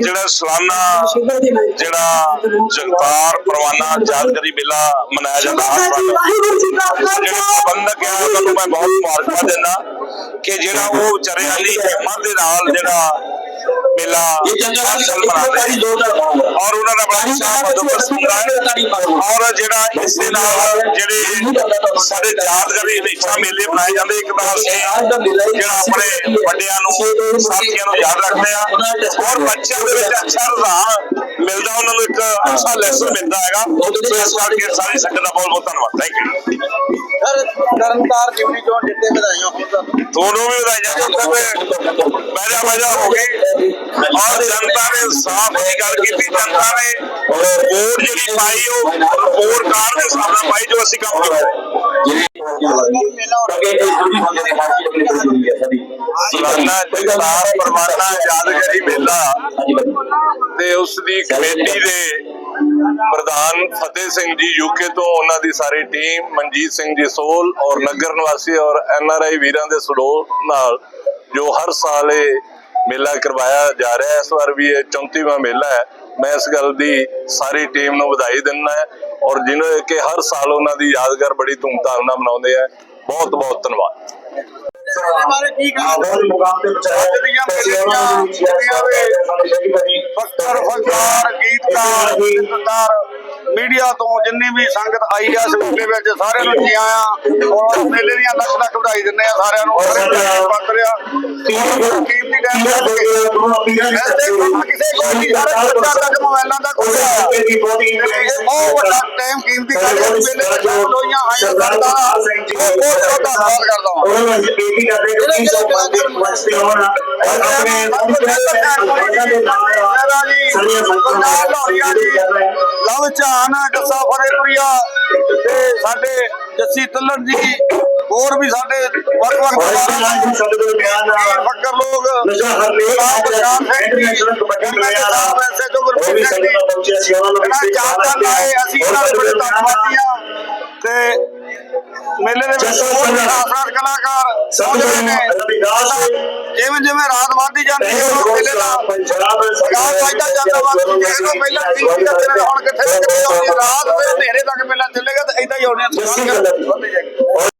ਜਿਹੜਾ ਸਾਲਾਨਾ ਜਿਹੜਾ ਜਗਤਾਰ ਪਰਵਾਨਾ ਯਾਦਗਾਰੀ ਮੇਲਾ ਮਨਾਇਆ ਜਾਂਦਾ ਹਰ ਸਾਲ। ਜਿਹੜੇ ਪ੍ਰਬੰਧਕ ਆ ਉਹਨਾਂ ਨੂੰ ਮੈਂ ਬਹੁਤ ਮੁਬਾਰਕਾਂ ਦਿੰਦਾ ਕਿ ਜਿਹੜਾ ਉਹ ਵਿਚਾਰੇ ਵਾਲੀ ਹਿੰਮਤ ਦੇ ਨਾਲ ਜਿਹੜਾ ਉਹਨਾਂ ਦਾ ਬੜਾ ਉਤਸ਼ਾਹ ਬੰਦੋਬਸਤ ਹੁੰਦਾ ਹੈ। ਔਰ ਜਿਹੜਾ ਇਸ ਦੇ ਨਾਲ ਜਿਹੜੇ ਸਾਡੇ ਯਾਦਗਾਰੀ ਇੱਛਾ ਮੇਲੇ ਬਣਾਏ ਜਾਂਦੇ ਇੱਕ ਤਾਂ ਅਸੀਂ ਜਿਹੜਾ ਆਪਣੇ ਵੱਡਿਆਂ ਨੂੰ ਸਾਥੀਆਂ ਨੂੰ ਯਾਦ ਰੱਖਦੇ ਆ। ਔਰ ਬੱਚਿਆਂ ਦੇ ਵਿੱਚ ਅੱਛਾ ਰੁਝਾਨ ਮਿਲਦਾ ਉਹਨਾਂ ਨੂੰ ਇੱਕ ਅੱਛਾ ਲੈਸਨ ਮਿਲਦਾ ਹੈਗਾ। ਇਸ ਕਰਕੇ ਸਾਰੀ ਸੰਗਤ ਦਾ ਬਹੁਤ ਬਹੁਤ ਧੰਨਵਾਦ। ਥੈਂਕ ਯੂ ਤਰਨਤਾਰ ਜਿਮਨੀ ਜਿੱਤੇ ਵਧਾਈਆਂ ਹੋਣ ਤੁਹਾਨੂੰ ਤੁਹਾਨੂੰ ਵੀ ਵਧਾਈਆਂ ਉੱਥੇ ਬੈਜਾ ਬੈਜਾ ਹੋ ਗਈ ਔਰ ਜਨਤਾ ਨੇ ਸਾਫ਼ ਹੀ ਗੱਲ ਕੀਤੀ ਜਨਤਾ ਨੇ ਵੋਟ ਜਿਹੜੀ ਪਾਈ ਉਹ ਰਿਪੋਰਟ ਕਾਰਡ ਦੇ ਹਿਸਾਬ ਨਾਲ ਪਾਈ ਜੋ ਅਸੀਂ ਕੰਮ ਹੋ ਰਿਹਾ ਸਾਲਾਨਾ ਜਗਤਾਰ ਪਰਵਾਨਾ ਯਾਦਗਾਰੀ ਮੇਲਾ ਤੇ ਉਸ ਦੀ ਕਮੇਟੀ ਦੇ ਪ੍ਰਧਾਨ ਫਤਿਹ ਸਿੰਘ ਜੀ ਯੂਕੇ ਤੋਂ ਉਹਨਾਂ ਦੀ ਸਾਰੀ ਟੀਮ ਮਨਜੀਤ ਸਿੰਘ ਜੀ ਸੋਲ ਔਰ ਨਗਰ ਨਿਵਾਸੀ ਔਰ ਐਨਆਰਆਈ ਵੀਰਾਂ ਦੇ ਸਹਿਯੋਗ ਨਾਲ ਜੋ ਹਰ ਸਾਲ ਇਹ ਮੇਲਾ ਕਰਵਾਇਆ ਜਾ ਰਿਹਾ ਹੈ ਇਸ ਵਾਰ ਵੀ ਇਹ 34ਵਾਂ ਮੇਲਾ ਹੈ। ਮੈਂ ਇਸ ਗੱਲ ਦੀ ਸਾਰੀ ਟੀਮ ਨੂੰ ਵਧਾਈ ਦਿੰਦਾ ਹੈ ਔਰ ਜਿਹਨੂੰ ਕਿ ਹਰ ਸਾਲ ਉਹਨਾਂ ਦੀ ਯਾਦਗਾਰ ਬੜੀ ਧੂਮਧਾਮ ਨਾਲ ਮਨਾਉਂਦੇ ਆ। ਬਹੁਤ ਬਹੁਤ ਧੰਨਵਾਦ ਇਹਦੇ ਬਾਰੇ ਕੀ ਕਹੋਗੇ ਅੱਜ ਦੀਆਂ ਮੇਰੀਆਂ ਜਿਹੜੀਆਂ ਵੇ ਫਖਰ ਫਖਰ ਗੀਤਕਾਰ ਗੀਤਕਾਰ ਮੀਡੀਆ ਤੋਂ ਜਿੰਨੀ ਵੀ ਸੰਗਤ ਆਈ ਆ ਇਸ ਮੇਲੇ ਵਿੱਚ ਸਾਰਿਆਂ ਨੂੰ ਜੀ ਆਇਆਂ ਔਰ ਮੇਲੇ ਦੀਆਂ ਲੱਖ ਲੱਖ ਵਧਾਈ ਦਿੰਦੇ ਆ ਸਾਰਿਆਂ ਨੂੰ ਸਾਰੇ ਵਧਾਈ ਪਾਤਰ ਆ ਕੀਮਤੀ ਟਾਈਮ ਕਿਸੇ ਕੋਲ ਨਹੀਂ ਸਾਰੇ ਬੱਚਾ ਤੱਕ ਮੋਬਾਈਲਾਂ ਦਾ ਕੋਈ ਆ ਇਹ ਬਹੁਤ ਵੱਡਾ ਟਾਈਮ ਕੀਮਤੀ ਕਰਕੇ ਮੇਲੇ ਵਿੱਚ ਸ਼ਾਮਲ ਹੋਈਆਂ ਆਈਆਂ ਕਰਦਾ ਬਹੁਤ ਬਹੁਤ ਧੰਨਵਾਦ ਕਰਦਾ ਹਾਂ। ਲਵ ਚਾਨ ਜੱਸਾ ਫਰੇਪੁਰੀਆ ਤੇ ਸਾਡੇ ਜੱਸੀ ਤੱਲਣ ਜੀ ਹੋਰ ਵੀ ਸਾਡੇ ਵੱਖ ਵੱਖ ਫੱਕਰ ਲੋਕ। ਆਪ ਪਛਾਣ ਐਸੇ ਜੋ ਗੁਰਪ੍ਰੀਤ ਸਿੰਘ ਜੀ ਇਹਨਾਂ ਚਾਰ ਚੰਨ ਆਏ ਅਸੀਂ ਇਹਨਾਂ ਦੇ ਬੜੇ ਧੰਨਵਾਦੀ ਹਾਂ। ਤੇ ਮੇਲੇ ਦੇ ਵਿੱਚ ਖਾਸ ਕਲਾਕਾਰ ਪਹੁੰਚਦੇ ਨੇ। ਜਿਵੇਂ ਜਿਵੇਂ ਰਾਤ ਵੱਧਦੀ ਜਾਂਦੀ ਹੈ ਉਹ ਮੇਲੇ ਦਾ ਵਿਕਾਸ ਵੱਧਦਾ ਜਾਂਦਾ ਵਾ ਜਿਹਨੂੰ ਪਹਿਲਾਂ ਠੀਕ ਕਰਦੇ ਨੇ ਹੁਣ ਕਿੱਥੇ ਨਾ ਕਿੱਥੇ ਆਉਂਦੀ ਰਾਤ ਤੇ ਹਨੇਰੇ ਤੱਕ ਮੇਲਾ ਚੱਲੇਗਾ ਤੇ ਇਦਾਂ ਹੀ ਹੋਣੀ ਹੈ